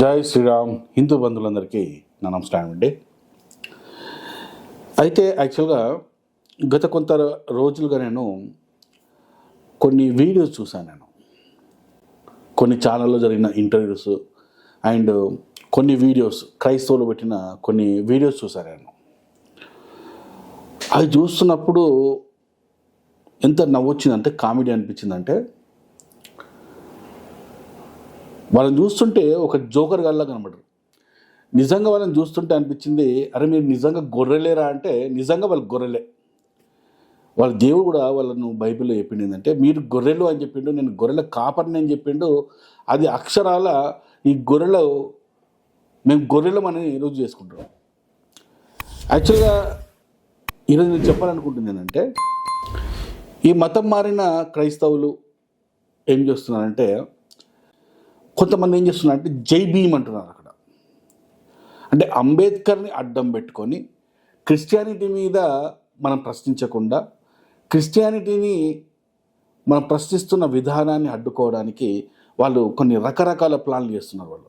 జై శ్రీరామ్ హిందూ బంధువులందరికీ నా నమస్కారం అండి. అయితే యాక్చువల్గా గత కొంత రోజులుగా నేను కొన్ని వీడియోస్ చూశాను నేను. కొన్ని ఛానల్లో జరిగిన ఇంటర్వ్యూస్ అండ్ కొన్ని వీడియోస్ క్రైస్తవులు పెట్టిన కొన్ని వీడియోస్ చూశాను నేను. అవి చూస్తున్నప్పుడు ఎంత నవ్వొచ్చిందంటే కామెడీ అనిపించిందంటే వాళ్ళని చూస్తుంటే ఒక జోకర్ గల్లా కనబడరు నిజంగా వాళ్ళని చూస్తుంటే అనిపించింది అరే మీరు నిజంగా గొర్రెలేరా అంటే నిజంగా వాళ్ళు గొర్రెలే. వాళ్ళ దేవుడు కూడా వాళ్ళను బైబిల్లో చెప్పిండు ఏంటంటే మీరు గొర్రెలు అని చెప్పిండు నేను గొర్రెల కాపర్ని అని చెప్పిండు. అది అక్షరాల ఈ గొర్రెలు మేము గొర్రెలమని ఈరోజు చేసుకుంటాం యాక్చువల్గా ఈరోజు నేను చెప్పాలనుకుంటుంది ఏంటంటే ఈ మతం మారిన క్రైస్తవులు ఏం చేస్తున్నారంటే కొంతమంది ఏం చేస్తున్నారంటే జై భీమ్ అంటున్నారు అక్కడ. అంటే అంబేద్కర్ని అడ్డం పెట్టుకొని క్రిస్టియానిటీ మీద మనం ప్రశ్నించకుండా క్రిస్టియానిటీని మనం ప్రశ్నిస్తున్న విధానాన్ని అడ్డుకోవడానికి వాళ్ళు కొన్ని రకరకాల ప్లాన్లు చేస్తున్నారు వాళ్ళు.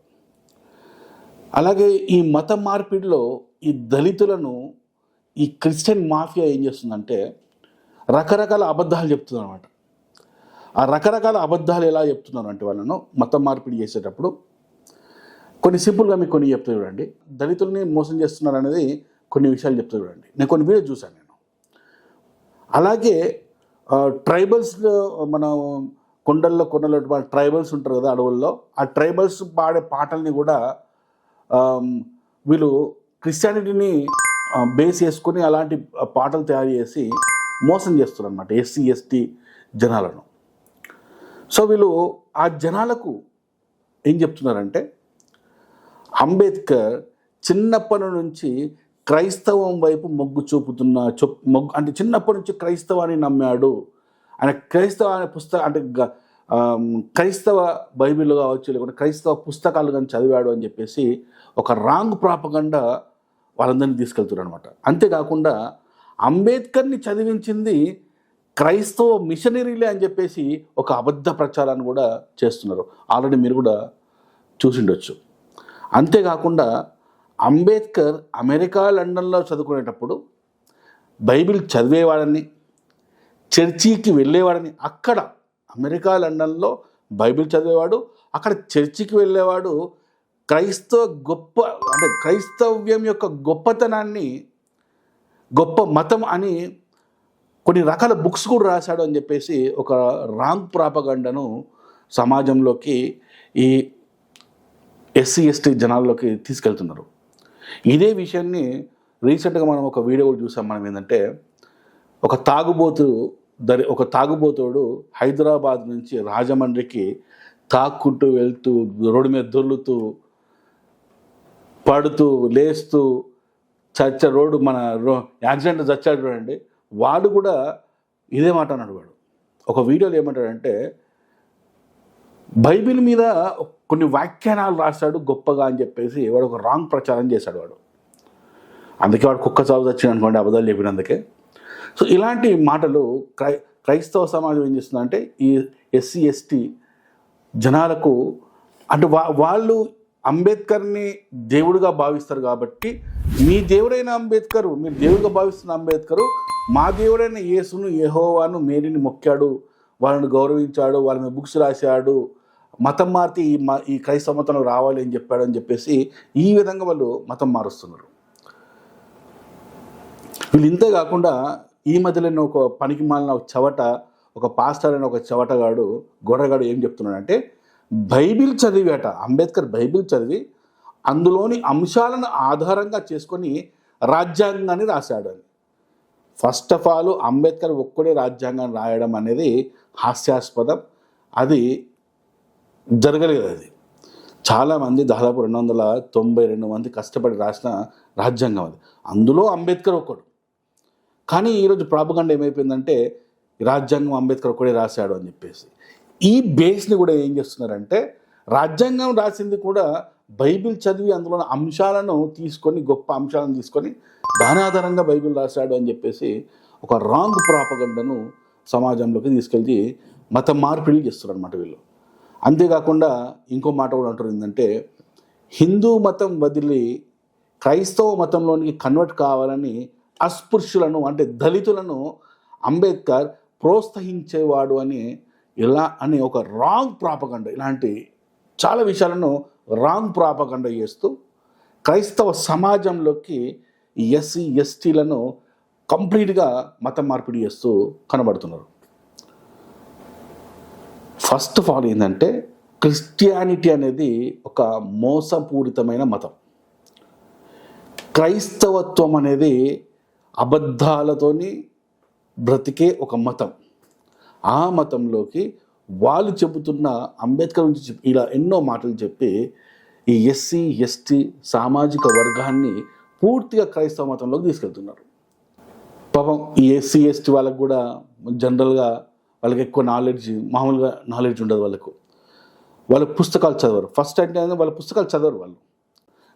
అలాగే ఈ మత మార్పిడిలో ఈ దళితులను ఈ క్రిస్టియన్ మాఫియా ఏం చేస్తుందంటే రకరకాల అబద్ధాలు చెప్తుంది అనమాట ఆ రకరకాల అబద్ధాలు ఎలా చెప్తున్నారు అంటే వాళ్ళను మతం మార్పిడి చేసేటప్పుడు? కొన్ని సింపుల్గా మీకు కొన్ని చెప్తా చూడండి. దళితుల్ని మోసం చేస్తున్నారు అనేది కొన్ని విషయాలు చెప్తా చూడండి. నేను కొన్ని వీడియో చూశాను నేను. అలాగే ట్రైబల్స్ మన కొండల్లో కొండల్లో ట్రైబల్స్ ఉంటారు కదా అడవుల్లో. ఆ ట్రైబల్స్ పాడే పాటల్ని కూడా వీళ్ళు క్రిస్టియానిటీని బేస్ చేసుకొని అలాంటి పాటలు తయారు చేసి మోసం చేస్తున్నారు అనమాట ఎస్సీ ఎస్టీ జనాలను. సో వీళ్ళు ఆ జనాలకు ఏం చెప్తున్నారంటే అంబేద్కర్ చిన్నప్పటి నుంచి క్రైస్తవం వైపు మొగ్గు చూపుతున్న చొప్ మొగ్గు అంటే చిన్నప్పటి నుంచి క్రైస్తవాన్ని నమ్మాడు. ఆయన క్రైస్తవ అనే పుస్తక అంటే క్రైస్తవ బైబిల్ కావచ్చు లేకుంటే క్రైస్తవ పుస్తకాలు కానీ చదివాడు అని చెప్పేసి ఒక రాంగ్ ప్రాపగండ వాళ్ళందరినీ తీసుకెళ్తున్నారు అనమాట అంతేకాకుండా అంబేద్కర్ని చదివించింది క్రైస్తవ మిషనరీలే అని చెప్పేసి ఒక అబద్ధ ప్రచారాన్ని కూడా చేస్తున్నారు. ఆల్రెడీ మీరు కూడా చూసిండొచ్చు. అంతేకాకుండా అంబేద్కర్ అమెరికా లండన్లో చదువుకునేటప్పుడు బైబిల్ చదివేవాడని చర్చికి వెళ్ళేవాడని అక్కడ అమెరికా లండన్లో బైబిల్ చదివేవాడు అక్కడ చర్చికి వెళ్ళేవాడు క్రైస్తవ గొప్ప అంటే క్రైస్తవ్యం యొక్క గొప్పతనాన్ని గొప్ప మతం అని కొన్ని రకాల బుక్స్ కూడా రాశాడు అని చెప్పేసి ఒక రాంగ్ ప్రాపగండను సమాజంలోకి ఈ ఎస్సీ ఎస్టీ జనాల్లోకి తీసుకెళ్తున్నారు. ఇదే విషయాన్ని రీసెంట్గా మనం ఒక వీడియో కూడా చూసాం మనం ఏంటంటే ఒక తాగుబోతు దరి ఒక తాగుబోతుడు హైదరాబాద్ నుంచి రాజమండ్రికి తాక్కుంటూ వెళ్తూ రోడ్డు మీద దొర్లుతూ పడుతూ లేస్తూ చచ్చ రోడ్డు మన రో యాక్సిడెంట్ చచ్చాడు చూడండి. వాడు కూడా ఇదే మాట అన్నాడు వాడు. ఒక వీడియోలో ఏమంటాడంటే బైబిల్ మీద కొన్ని వ్యాఖ్యానాలు రాశాడు గొప్పగా అని చెప్పేసి వాడు ఒక రాంగ్ ప్రచారం చేశాడు వాడు. అందుకే వాడు కుక్క చావు వచ్చింది అనుకోండి అబద్ధాలు చెప్పినందుకే. సో ఇలాంటి మాటలు క్రై క్రైస్తవ సమాజం ఏం చేస్తుందంటే ఈ ఎస్సీ ఎస్టీ జనాలకు అంటే వా వాళ్ళు అంబేద్కర్ని దేవుడిగా భావిస్తారు కాబట్టి మీ దేవుడైన అంబేద్కర్ మీరు దేవుడిగా భావిస్తున్న అంబేద్కరు మా దేవుడైన యేసును యహోవాను మేరీని మొక్కాడు వాళ్ళని గౌరవించాడు వాళ్ళని బుక్స్ రాశాడు మతం మార్చి ఈ మా ఈ క్రైస్తవ మతంలో రావాలి అని చెప్పాడు అని చెప్పేసి ఈ విధంగా వాళ్ళు మతం మారుస్తున్నారు. వీళ్ళు ఇంతే కాకుండా ఈ మధ్యలో ఒక పనికి మాలిన ఒక చవట ఒక పాస్టర్ అయిన ఒక చవటగాడు గొడగాడు ఏం చెప్తున్నాడంటే బైబిల్ చదివాట అంబేద్కర్ బైబిల్ చదివి అందులోని అంశాలను ఆధారంగా చేసుకొని రాజ్యాంగాన్ని రాశాడు అని. ఫస్ట్ ఆఫ్ ఆల్ అంబేద్కర్ ఒక్కడే రాజ్యాంగాన్ని రాయడం అనేది హాస్యాస్పదం. అది జరగలేదు అది. చాలామంది దాదాపు రెండు వందల తొంభై రెండు మంది కష్టపడి రాసిన రాజ్యాంగం అది. అందులో అంబేద్కర్ ఒక్కడు. కానీ ఈరోజు ప్రాపగండ ఏమైపోయిందంటే రాజ్యాంగం అంబేద్కర్ ఒక్కడే రాశాడు అని చెప్పేసి. ఈ బేస్ని కూడా ఏం చేస్తున్నారంటే రాజ్యాంగం రాసింది కూడా బైబిల్ చదివి అందులో అంశాలను తీసుకొని గొప్ప అంశాలను తీసుకొని దాని ఆధారంగా బైబిల్ రాశాడు అని చెప్పేసి ఒక రాంగ్ ప్రాపగండను సమాజంలోకి తీసుకెళ్ళి మత మార్పిడి చేస్తారు అనమాట వీళ్ళు. అంతేకాకుండా ఇంకో మాట కూడా అంటారు ఏంటంటే హిందూ మతం వదిలి క్రైస్తవ మతంలోనికి కన్వర్ట్ కావాలని అస్పృశ్యులను అంటే దళితులను అంబేద్కర్ ప్రోత్సహించేవాడు అని ఇలా అని ఒక రాంగ్ ప్రాపగండ ఇలాంటి చాలా విషయాలను రాంగ్ ప్రాపగండ చేస్తూ క్రైస్తవ సమాజంలోకి ఎస్సీ ఎస్టీలను కంప్లీట్గా మత మార్పిడి చేస్తూ కనబడుతున్నారు. ఫస్ట్ ఆఫ్ ఆల్ ఏంటంటే క్రిస్టియానిటీ అనేది ఒక మోసపూరితమైన మతం. క్రైస్తవత్వం అనేది అబద్ధాలతోని బ్రతికే ఒక మతం. ఆ మతంలోకి వాళ్ళు చెబుతున్న అంబేద్కర్ నుంచి చెప్పి- ఇలా ఎన్నో మాటలు చెప్పి ఈ ఎస్సీ ఎస్టీ సామాజిక వర్గాన్ని పూర్తిగా క్రైస్తవ మతంలోకి తీసుకెళ్తున్నారు. పాపం ఈ ఎస్సీ ఎస్టీ వాళ్ళకు కూడా జనరల్గా వాళ్ళకి ఎక్కువ నాలెడ్జ్ మామూలుగా నాలెడ్జ్ ఉండదు వాళ్ళకు. వాళ్ళ పుస్తకాలు చదవరు. ఫస్ట్ అంటే వాళ్ళ పుస్తకాలు చదవరు వాళ్ళు.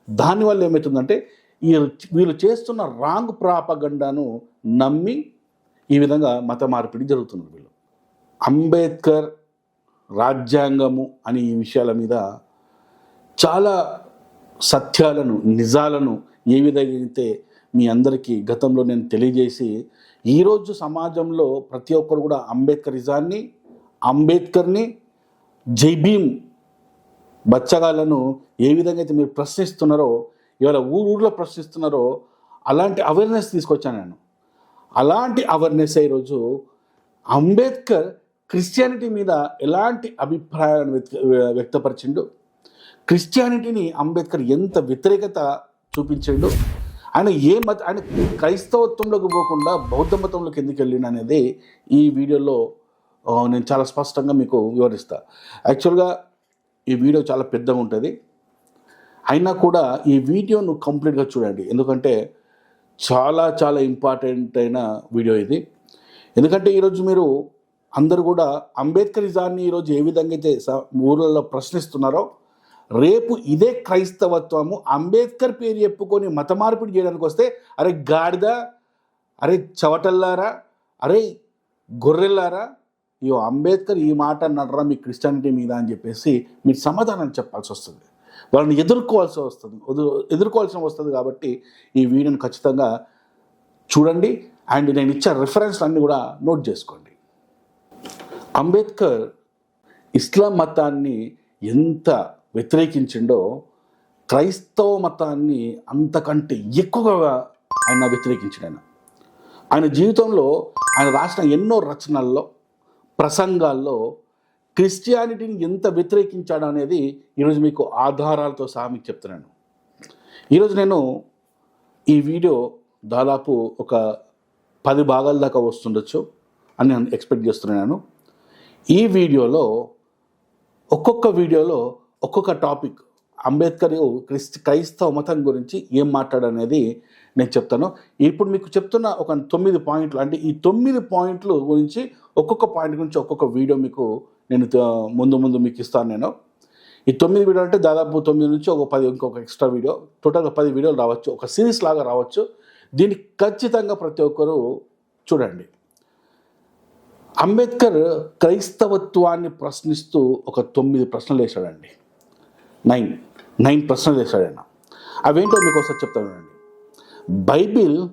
దానివల్ల ఏమవుతుందంటే ఈ వీళ్ళు చేస్తున్న రాంగ్ ప్రాపగండాను నమ్మి ఈ విధంగా మత మార్పిడి జరుగుతున్నారు వీళ్ళు. అంబేద్కర్ రాజ్యాంగము అని ఈ విషయాల మీద చాలా సత్యాలను నిజాలను ఏ విధంగా అయితే మీ అందరికీ గతంలో నేను తెలియజేసి ఈరోజు సమాజంలో ప్రతి ఒక్కరు కూడా అంబేద్కరిజాన్ని అంబేద్కర్ని జై భీమ్ బచ్చగాళ్ళను ఏ విధంగా అయితే మీరు ప్రశ్నిస్తున్నారో ఇవాళ ఊరు ప్రశ్నిస్తున్నారో అలాంటి అవేర్నెస్ తీసుకొచ్చాను నేను. అలాంటి అవేర్నెస్ ఈరోజు అంబేద్కర్ క్రిస్టియానిటీ మీద ఎలాంటి అభిప్రాయాలను వ్యక్తపరిచిండు? క్రిస్టియానిటీని అంబేద్కర్ ఎంత వ్యతిరేకత చూపించిండు? ఆయన ఏ మత ఆయన క్రైస్తవత్వంలోకి పోకుండా బౌద్ధ మతంలోకి ఎందుకు వెళ్ళిండు అనేది ఈ వీడియోలో నేను చాలా స్పష్టంగా మీకు వివరిస్తా. యాక్చువల్గా ఈ వీడియో చాలా పెద్దగా ఉంటుంది. అయినా కూడా ఈ వీడియోను కంప్లీట్గా చూడండి. ఎందుకంటే చాలా చాలా ఇంపార్టెంట్ అయిన వీడియో ఇది. ఎందుకంటే ఈరోజు మీరు అందరూ కూడా అంబేద్కరిజాన్ని ఈరోజు ఏ విధంగా అయితే స- ప్రశ్నిస్తున్నారో రేపు ఇదే క్రైస్తవత్వము అంబేద్కర్ పేరు చెప్పుకొని మత మార్పిడి చేయడానికి వస్తే అరే గాడిద అరే చవటల్లారా అరే గొర్రెల్లారా ఇయో అంబేద్కర్ ఈ మాట అన్నారా మీ క్రిస్టియానిటీ మీద అని చెప్పేసి మీరు సమాధానం చెప్పాల్సి వస్తుంది. వాళ్ళని ఎదుర్కోవాల్సి వస్తుంది. ఎదుర్కోవాల్సిన ఎదుర్కోవాల్సి వస్తుంది కాబట్టి ఈ వీడియోని ఖచ్చితంగా చూడండి. అండ్ నేను ఇచ్చే రిఫరెన్స్ అన్నీ కూడా నోట్ చేసుకోండి. అంబేద్కర్ ఇస్లాం మతాన్ని ఎంత వ్యతిరేకించిండో క్రైస్తవ మతాన్ని అంతకంటే ఎక్కువగా ఆయన వ్యతిరేకించాడు ఆయన. ఆయన జీవితంలో ఆయన రాసిన ఎన్నో రచనల్లో ప్రసంగాల్లో క్రిస్టియానిటీని ఎంత వ్యతిరేకించాడు అనేది ఈరోజు మీకు ఆధారాలతో సహా మీకు చెప్తున్నాను. ఈరోజు నేను ఈ వీడియో దాదాపు ఒక పది భాగాల దాకా వస్తుండొచ్చు అని నేను ఎక్స్పెక్ట్ చేస్తున్నాను. ఈ వీడియోలో ఒక్కొక్క వీడియోలో ఒక్కొక్క టాపిక్. అంబేద్కర్ క్రిస్టి క్రైస్తవ మతం గురించి ఏం మాట్లాడనేది నేను చెప్తాను. ఇప్పుడు మీకు చెప్తున్న ఒక తొమ్మిది పాయింట్లు అంటే ఈ తొమ్మిది పాయింట్లు గురించి ఒక్కొక్క పాయింట్ గురించి ఒక్కొక్క వీడియో మీకు నేను ముందు ముందు మీకు ఇస్తాను నేను. ఈ తొమ్మిది వీడియో అంటే దాదాపు తొమ్మిది నుంచి ఒక పది ఇంకొక ఎక్స్ట్రా వీడియో. టోటల్గా పది వీడియోలు రావచ్చు. ఒక సిరీస్ లాగా రావచ్చు. దీన్ని ఖచ్చితంగా ప్రతి ఒక్కరూ చూడండి. అంబేద్కర్ క్రైస్తవత్వాన్ని ప్రశ్నిస్తూ ఒక తొమ్మిది ప్రశ్నలు వేశాడండి. నైన్. నైన్ ప్రశ్నలు వేశాడు ఆయన అవేంటో మీకు ఒకసారి చెప్తానండి బైబిల్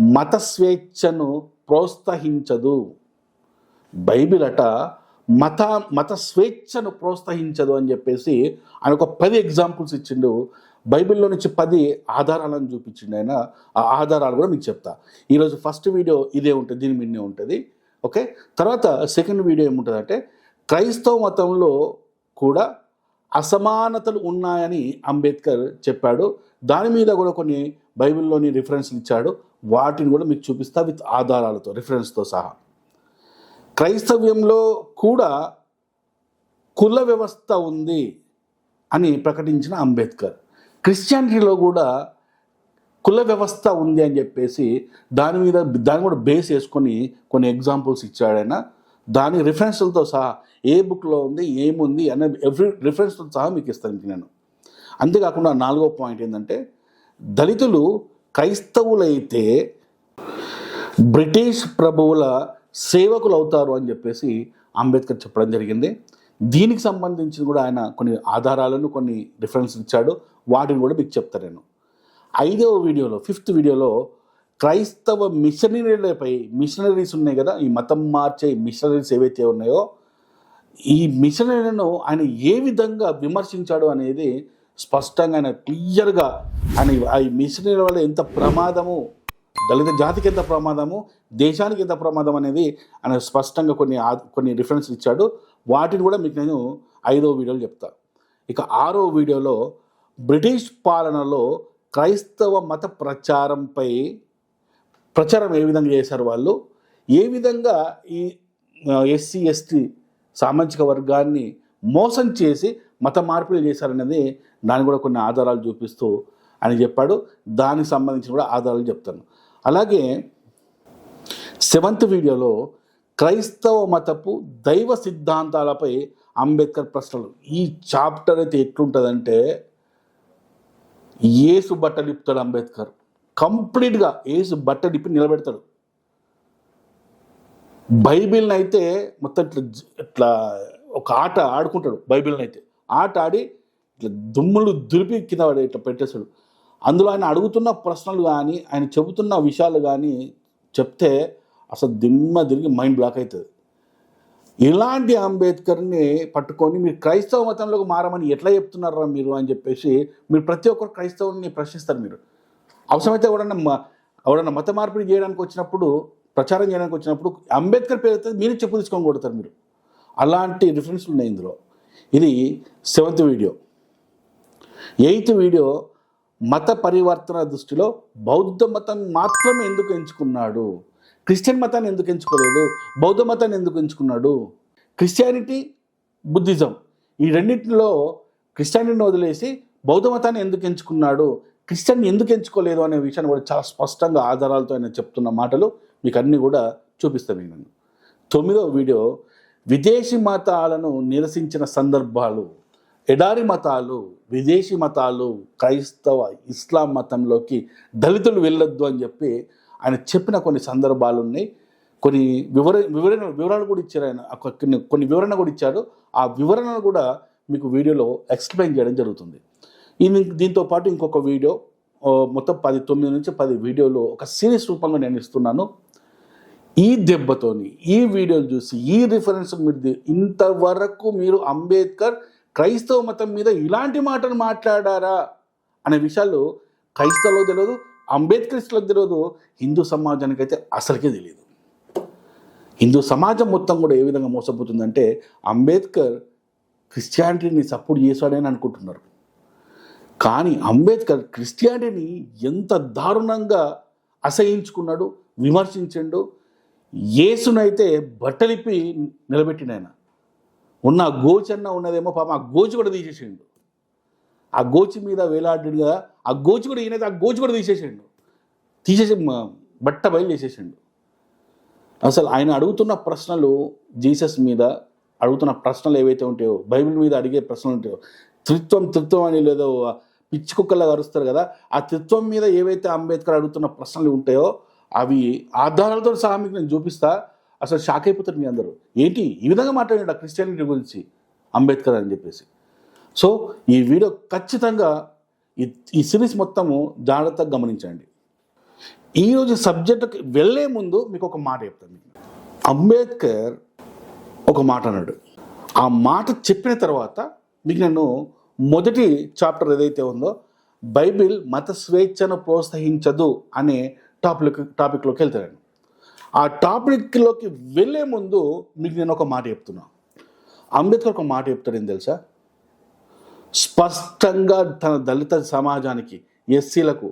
మత స్వేచ్ఛను ప్రోత్సహించదు. బైబిల్ అట మత మత స్వేచ్ఛను ప్రోత్సహించదు అని చెప్పేసి ఆయన ఒక పది ఎగ్జాంపుల్స్ ఇచ్చిండు. బైబిల్లో నుంచి పది ఆధారాలను చూపించిండు ఆయన. ఆ ఆధారాలు కూడా మీకు చెప్తా. ఈరోజు ఫస్ట్ వీడియో ఇదే ఉంటుంది దీని మీదనే ఉంటుంది. ఓకే? తర్వాత సెకండ్ వీడియో ఏముంటుంది అంటే క్రైస్తవ మతంలో కూడా అసమానతలు ఉన్నాయని అంబేద్కర్ చెప్పాడు. దాని మీద కూడా కొన్ని బైబిల్లోని రిఫరెన్స్లు ఇచ్చాడు. వాటిని కూడా మీకు చూపిస్తా విత్ ఆధారాలతో రిఫరెన్స్తో సహా. క్రైస్తవ్యంలో కూడా కుల వ్యవస్థ ఉంది అని ప్రకటించిన అంబేద్కర్. క్రిస్టియానిటీలో కూడా కుల వ్యవస్థ ఉంది అని చెప్పేసి దాని మీద దాన్ని కూడా బేస్ వేసుకొని కొన్ని ఎగ్జాంపుల్స్ ఇచ్చాడైనా దాని రిఫరెన్స్లతో సహా ఏ బుక్లో ఉంది ఏముంది అనే ఎవ్రీ రిఫరెన్స్తో సహా మీకు ఇస్తాను నేను. అంతేకాకుండా నాలుగో పాయింట్ ఏంటంటే దళితులు క్రైస్తవులైతే బ్రిటిష్ ప్రభువుల సేవకులు అవుతారు అని చెప్పేసి అంబేద్కర్ చెప్పడం జరిగింది. దీనికి సంబంధించి కూడా ఆయన కొన్ని ఆధారాలను కొన్ని రిఫరెన్స్ ఇచ్చాడు. వాటిని కూడా మీకు చెప్తాను నేను. ఐదవ వీడియోలో ఫిఫ్త్ వీడియోలో క్రైస్తవ మిషనరీలపై మిషనరీస్ ఉన్నాయి కదా ఈ మతం మార్చే మిషనరీస్ ఏవైతే ఉన్నాయో ఈ మిషనరీలను ఆయన ఏ విధంగా విమర్శించాడు అనేది స్పష్టంగా ఆయన క్లియర్గా ఆయన ఆ మిషనరీ వల్ల ఎంత ప్రమాదము దళిత జాతికి ఎంత ప్రమాదము దేశానికి ఎంత ప్రమాదం అనేది ఆయన స్పష్టంగా కొన్ని కొన్ని రిఫరెన్స్ ఇచ్చాడు. వాటిని కూడా మీకు నేను ఐదో వీడియోలు చెప్తా. ఇక ఆరో వీడియోలో బ్రిటిష్ పాలనలో క్రైస్తవ మత ప్రచారంపై ప్రచారం ఏ విధంగా చేశారు వాళ్ళు? ఏ విధంగా ఈ ఎస్సీ ఎస్టీ సామాజిక వర్గాన్ని మోసం చేసి మత మార్పులు చేశారనేది దాన్ని కూడా కొన్ని ఆధారాలు చూపిస్తూ అని చెప్పాడు. దానికి సంబంధించిన కూడా ఆధారాలు చెప్తాను. అలాగే సెవెంత్ వీడియోలో క్రైస్తవ మతపు దైవ సిద్ధాంతాలపై అంబేద్కర్ ప్రశ్నలు. ఈ చాప్టర్ అయితే ఎట్లుంటుందంటే ఏసు బట్టలు ఇప్పుతాడు అంబేద్కర్. కంప్లీట్గా ఏసు బట్టలు ఇప్పి నిలబెడతాడు. బైబిల్ని అయితే మొత్తం ఇట్లా ఇట్లా ఒక ఆట ఆడుకుంటాడు బైబిల్ని అయితే. ఆట ఆడి ఇట్లా దుమ్ములు దులిపి కింద పడే ఇట్లా పెట్టేస్తాడు. అందులో ఆయన అడుగుతున్న ప్రశ్నలు కానీ ఆయన చెబుతున్న విషయాలు కానీ చెప్తే అసలు దిమ్మ తిరిగి మైండ్ బ్లాక్ అవుతుంది. ఇలాంటి అంబేద్కర్ని పట్టుకొని మీరు క్రైస్తవ మతంలోకి మారమని ఎట్లా చెప్తున్నారా మీరు అని చెప్పేసి మీరు ప్రతి ఒక్కరు క్రైస్తవుని ప్రశ్నిస్తారు మీరు. అవసరమైతే ఎవడన్నా మ- ఎవడన్నా మత మార్పిడి చేయడానికి వచ్చినప్పుడు ప్రచారం చేయడానికి వచ్చినప్పుడు అంబేద్కర్ పేరు అయితే మీరు చెప్పు తీసుకొని కొడతారు మీరు. అలాంటి రిఫరెన్స్లు ఉన్నాయి ఇందులో. ఇది సెవెంత్ వీడియో. ఎయిత్ వీడియో మత పరివర్తన దృష్టిలో బౌద్ధ మతం మాత్రమే ఎందుకు ఎంచుకున్నాడు? క్రిస్టియన్ మతాన్ని ఎందుకు ఎంచుకోలేదు? బౌద్ధ మతాన్ని ఎందుకు ఎంచుకున్నాడు? క్రిస్టియానిటీ బుద్ధిజం ఈ రెండింటిలో క్రిస్టియానిటీని వదిలేసి బౌద్ధ మతాన్ని ఎందుకు ఎంచుకున్నాడు? క్రిస్టియన్ ఎందుకు ఎంచుకోలేదు అనే విషయాన్ని కూడా చాలా స్పష్టంగా ఆధారాలతో ఆయన చెప్తున్న మాటలు మీకు అన్నీ కూడా చూపిస్తాను నేను తొమ్మిదవ వీడియో విదేశీ మతాలను నిరసించిన సందర్భాలు. ఎడారి మతాలు విదేశీ మతాలు క్రైస్తవ ఇస్లాం మతంలోకి దళితులు వెళ్ళొద్దు అని చెప్పి ఆయన చెప్పిన కొన్ని సందర్భాలు ఉన్నాయి. కొన్ని వివర వివరణ వివరాలు కూడా ఇచ్చారు ఆయన. కొన్ని కొన్ని వివరణ కూడా ఇచ్చాడు ఆ వివరణను కూడా మీకు వీడియోలో ఎక్స్ప్లెయిన్ చేయడం జరుగుతుంది. దీంతో పాటు ఇంకొక వీడియో మొత్తం పది తొమ్మిది నుంచి పది వీడియోలు ఒక సిరీస్ రూపంలో నేను ఇస్తున్నాను. ఈ దెబ్బతోని ఈ వీడియోలు చూసి ఈ రిఫరెన్స్ మీరు ఇంతవరకు మీరు అంబేద్కర్ క్రైస్తవ మతం మీద ఇలాంటి మాటలు మాట్లాడారా? అనే విషయాలు క్రైస్తవులకు తెలియదు అంబేద్కరిస్టులకు తెలియదు హిందూ సమాజానికి అయితే అసలుకే తెలియదు హిందూ సమాజం మొత్తం కూడా ఏ విధంగా మోసపోతుందంటే అంబేద్కర్ క్రిస్టియానిటీని సపోర్ట్ చేశాడని అనుకుంటున్నారు. కానీ అంబేద్కర్ క్రిస్టియానిటీని ఎంత దారుణంగా అసహించుకున్నాడు విమర్శించిండు యేసునైతే బట్టలిప్పి నిలబెట్టిన ఆయన. ఉన్న గోచన్న ఉన్నదేమో పాపం ఆ గోచి కూడా తీసేసిండు. ఆ గోచి మీద వేలాడాడు కదా ఆ గోచి కూడా ఈయనైతే ఆ గోచి కూడా తీసేసిండు. తీసేసి బట్ట బయలు చేసేసిండు అసలు ఆయన అడుగుతున్న ప్రశ్నలు జీసస్ మీద అడుగుతున్న ప్రశ్నలు ఏవైతే ఉంటాయో బైబిల్ మీద అడిగే ప్రశ్నలు ఉంటాయో త్రిత్వం త్రిత్వం అని లేదో పిచ్చి కుక్కల్లా అరుస్తారు కదా ఆ త్రిత్వం మీద ఏవైతే అంబేద్కర్ అడుగుతున్న ప్రశ్నలు ఉంటాయో అవి ఆధారాలతో సహా మీకు నేను చూపిస్తా. అసలు షాక్ అయిపోతారు మీ అందరూ. ఏంటి? ఈ విధంగా మాట్లాడాడు క్రిస్టియానిటీ గురించి అంబేద్కర్ అని చెప్పేసి. సో ఈ వీడియో ఖచ్చితంగా ఈ ఈ సిరీస్ మొత్తము జాగ్రత్తగా గమనించండి. ఈరోజు సబ్జెక్టుకి వెళ్ళే ముందు మీకు ఒక మాట చెప్తాను అంబేద్కర్ ఒక మాట అన్నాడు. ఆ మాట చెప్పిన తర్వాత మీకు నేను మొదటి చాప్టర్ ఏదైతే ఉందో బైబిల్ మత స్వేచ్ఛను ప్రోత్సహించదు అనే టాపిక్ టాపిక్లోకి వెళ్తాను. ఆ టాపిక్లోకి వెళ్ళే ముందు మీకు నేను ఒక మాట చెప్తున్నా. అంబేద్కర్ ఒక మాట చెప్తాడు ఏం తెలుసా? స్పష్టంగా తన దళిత సమాజానికి ఎస్సీలకు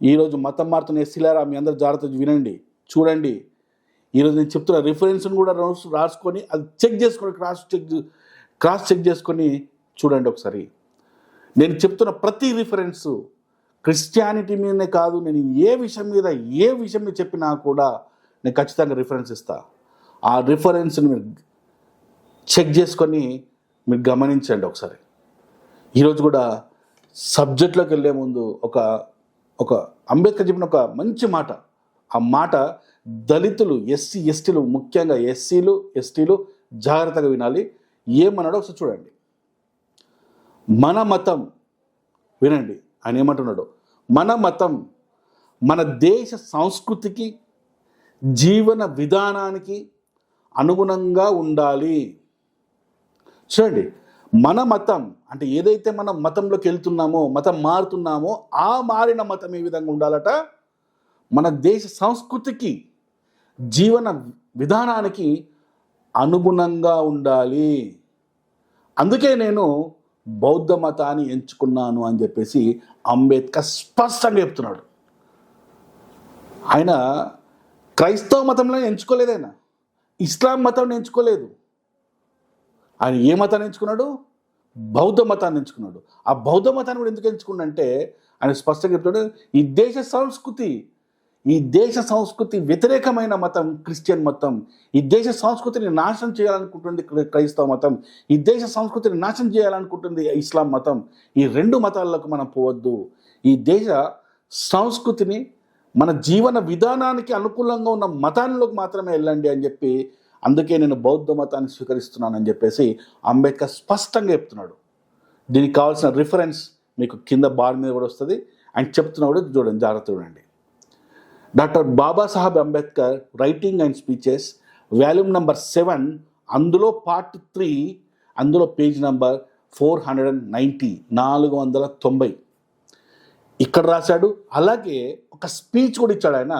ఈరోజు మతం మారుతున్న ఎస్సీలారా మీ అందరు జాగ్రత్త వినండి చూడండి. ఈరోజు నేను చెప్తున్న రిఫరెన్స్ని కూడా రాసుకొని అది చెక్ చేసుకొని క్రాస్ చెక్ క్రాస్ చెక్ చేసుకొని చూడండి ఒకసారి. నేను చెప్తున్న ప్రతి రిఫరెన్స్ క్రిస్టియానిటీ మీదనే కాదు నేను ఏ విషయం మీద ఏ విషయం మీద చెప్పినా కూడా నేను ఖచ్చితంగా రిఫరెన్స్ ఇస్తా. ఆ రిఫరెన్స్ని మీరు చెక్ చేసుకొని మీరు గమనించండి ఒకసారి. ఈరోజు కూడా సబ్జెక్ట్లోకి వెళ్ళే ముందు ఒక ఒక అంబేద్కర్ చెప్పిన ఒక మంచి మాట. ఆ మాట దళితులు ఎస్సీ ఎస్టీలు ముఖ్యంగా ఎస్సీలు ఎస్టీలు జాగ్రత్తగా వినాలి. ఏమన్నాడో ఒకసారి చూడండి. మన మతం వినండి ఆయన ఏమంటున్నాడు? మన మతం మన దేశ సంస్కృతికి జీవన విధానానికి అనుగుణంగా ఉండాలి. చూడండి మన మతం అంటే ఏదైతే మనం మతంలోకి వెళ్తున్నామో మతం మారుతున్నామో ఆ మారిన మతం ఏ విధంగా ఉండాలట? మన దేశ సంస్కృతికి జీవన విధానానికి అనుగుణంగా ఉండాలి. అందుకే నేను బౌద్ధ మతాన్ని ఎంచుకున్నాను అని చెప్పేసి అంబేద్కర్ స్పష్టంగా చెప్తున్నాడు. ఆయన క్రైస్తవ మతంలో ఎంచుకోలేదైనా ఇస్లాం మతం ఎంచుకోలేదు. ఆయన ఏ మతాన్ని ఎంచుకున్నాడు? బౌద్ధ మతాన్ని ఎంచుకున్నాడు. ఆ బౌద్ధ మతాన్ని కూడా ఎందుకు ఎంచుకున్నాడంటే ఆయన స్పష్టంగా చెప్తాడు ఈ దేశ సంస్కృతి ఈ దేశ సంస్కృతి వ్యతిరేకమైన మతం క్రిస్టియన్ మతం. ఈ దేశ సంస్కృతిని నాశనం చేయాలనుకుంటుంది క్రైస్తవ మతం. ఈ దేశ సంస్కృతిని నాశనం చేయాలనుకుంటుంది ఇస్లాం మతం. ఈ రెండు మతాలకు మనం పోవద్దు. ఈ దేశ సంస్కృతిని మన జీవన విధానానికి అనుకూలంగా ఉన్న మతాల్లోకి మాత్రమే వెళ్ళండి అని చెప్పి అందుకే నేను బౌద్ధ మతాన్ని స్వీకరిస్తున్నానని చెప్పేసి అంబేద్కర్ స్పష్టంగా చెప్తున్నాడు. దీనికి కావాల్సిన రిఫరెన్స్ మీకు కింద బార్ మీద కూడా వస్తుంది. అండ్ చెప్తున్నా కూడా చూడండి జాగ్రత్త చూడండి. Doctor Babasaheb Ambedkar writing and speeches volume number seven అందులో పార్ట్ త్రీ అందులో page number four hundred and ninety నాలుగు వందల తొంభై. ఇక్కడ రాశాడు అలాగే ఒక స్పీచ్ కూడా ఇచ్చాడు ఆయన.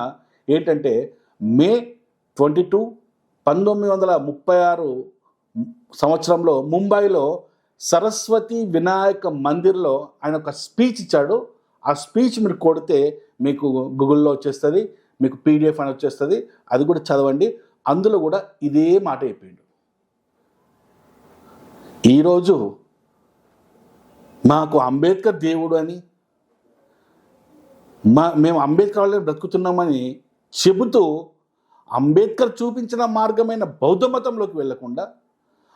ఏంటంటే మే ట్వంటీ టూ పంతొమ్మిది వందల ముప్పై ఆరు సంవత్సరంలో ముంబైలో సరస్వతి వినాయక మందిర్లో ఆయన ఒక స్పీచ్ ఇచ్చాడు. ఆ స్పీచ్ మీరు కొడితే మీకు గూగుల్లో వచ్చేస్తుంది మీకు పీడిఎఫ్ అని వచ్చేస్తుంది అది కూడా చదవండి. అందులో కూడా ఇదే మాట చెప్పిండు. ఈరోజు మాకు అంబేద్కర్ దేవుడు అని మా మేము అంబేద్కర్ వాళ్ళని బ్రతుకుతున్నామని చెబుతూ అంబేద్కర్ చూపించిన మార్గమైన బౌద్ధ మతంలోకి వెళ్ళకుండా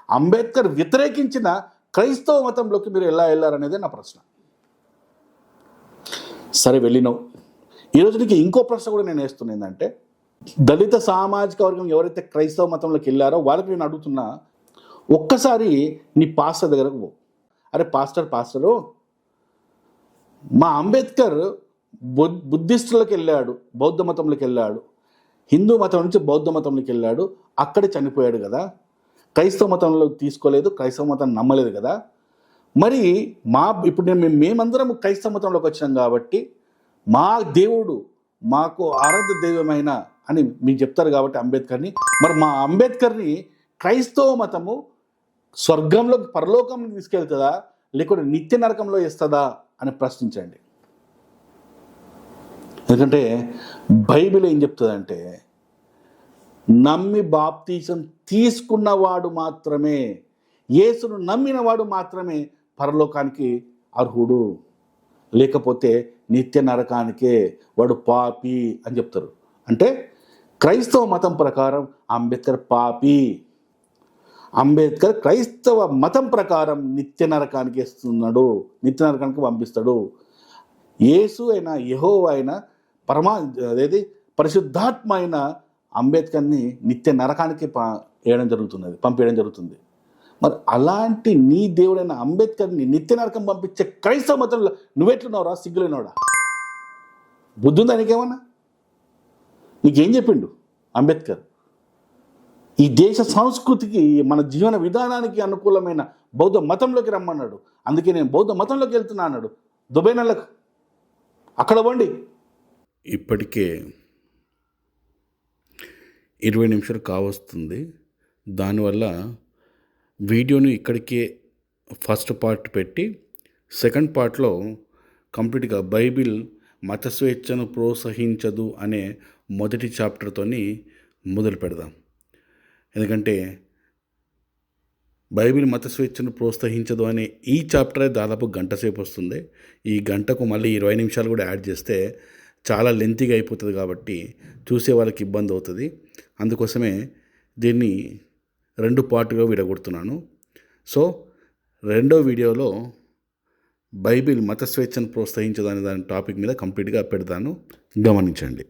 అంబేద్కర్ వ్యతిరేకించిన క్రైస్తవ మతంలోకి మీరు ఎలా వెళ్ళారనేదే నా ప్రశ్న. సరే వెళ్ళినావు. ఈరోజు నీకు ఇంకో ప్రశ్న కూడా నేను వేస్తున్నా ఏంటంటే దళిత సామాజిక వర్గం ఎవరైతే క్రైస్తవ మతంలోకి వెళ్ళారో వాళ్ళకి నేను అడుగుతున్నా ఒక్కసారి నీ పాస్టర్ దగ్గరకు పో. అరే పాస్టర్ పాస్టరు మా అంబేద్కర్ బుద్ బుద్ధిస్టులకు వెళ్ళాడు బౌద్ధ మతంలోకి వెళ్ళాడు. హిందూ మతం నుంచి బౌద్ధ మతంలోకి వెళ్ళాడు. అక్కడే చనిపోయాడు కదా. క్రైస్తవ మతంలో తీసుకోలేదు క్రైస్తవ మతం నమ్మలేదు కదా. మరి మా ఇప్పుడు నేను మేము- మేమందరం క్రైస్తవ మతంలోకి వచ్చాం కాబట్టి మా దేవుడు మాకు ఆరాధ్య దైవమైన అని మీకు చెప్తారు కాబట్టి అంబేద్కర్ని. మరి మా అంబేద్కర్ని క్రైస్తవ మతము స్వర్గంలోకి పరలోకం తీసుకెళ్తుందా లేకుంటే నిత్య నరకంలో ఇస్తుందా అని ప్రశ్నించండి. ఎందుకంటే బైబిల్ ఏం చెప్తుందంటే నమ్మి బాప్తీసం తీసుకున్నవాడు మాత్రమే యేసును నమ్మినవాడు మాత్రమే పరలోకానికి అర్హుడు. లేకపోతే నిత్య నరకానికే వాడు పాపి అని చెప్తారు. అంటే క్రైస్తవ మతం ప్రకారం అంబేద్కర్ పాపి. అంబేద్కర్ క్రైస్తవ మతం ప్రకారం నిత్య నరకానికి ఇస్తున్నాడు నిత్య నరకానికి పంపిస్తాడు. యేసు అయినా యహో అయినా పరమా అదేది పరిశుద్ధాత్మ అయిన అంబేద్కర్ని నిత్య నరకానికి వేయడం జరుగుతున్నది పంపేయడం జరుగుతుంది. మరి అలాంటి నీ దేవుడైన అంబేద్కర్ని నిత్య నరకం పంపించే క్రైస్తవ మతంలో నువ్వెట్లున్నావురా? సిగ్గులేనోడా? బుద్ధుందా నీకేమన్నా? నీకేం చెప్పిండు అంబేద్కర్? ఈ దేశ సంస్కృతికి మన జీవన విధానానికి అనుకూలమైన బౌద్ధ మతంలోకి రమ్మన్నాడు. అందుకే నేను బౌద్ధ మతంలోకి వెళ్తున్నా అన్నాడు. దుబాయ్ అక్కడ వండి ఇప్పటికే ఇరవై నిమిషాలు కావస్తుంది. దానివల్ల వీడియోని ఇక్కడికే ఫస్ట్ పార్ట్ పెట్టి సెకండ్ పార్ట్లో కంప్లీట్గా బైబిల్ మత స్వేచ్ఛను ప్రోత్సహించదు అనే మొదటి చాప్టర్తోని మొదలు పెడదాం. ఎందుకంటే బైబిల్ మత స్వేచ్ఛను ప్రోత్సహించదు అనే ఈ చాప్టరే దాదాపు గంట సేపు వస్తుంది. ఈ గంటకు మళ్ళీ ఇరవై నిమిషాలు కూడా యాడ్ చేస్తే చాలా లెంతీగా అయిపోతుంది కాబట్టి చూసే వాళ్ళకి ఇబ్బంది అవుతుంది. అందుకోసమే దీన్ని రెండు పార్ట్గా విడగొడుతున్నాను. సో రెండో వీడియోలో బైబిల్ మత స్వేచ్ఛను ప్రోత్సహించదు దాని టాపిక్ మీద కంప్లీట్గా పెడతాను. గమనించండి.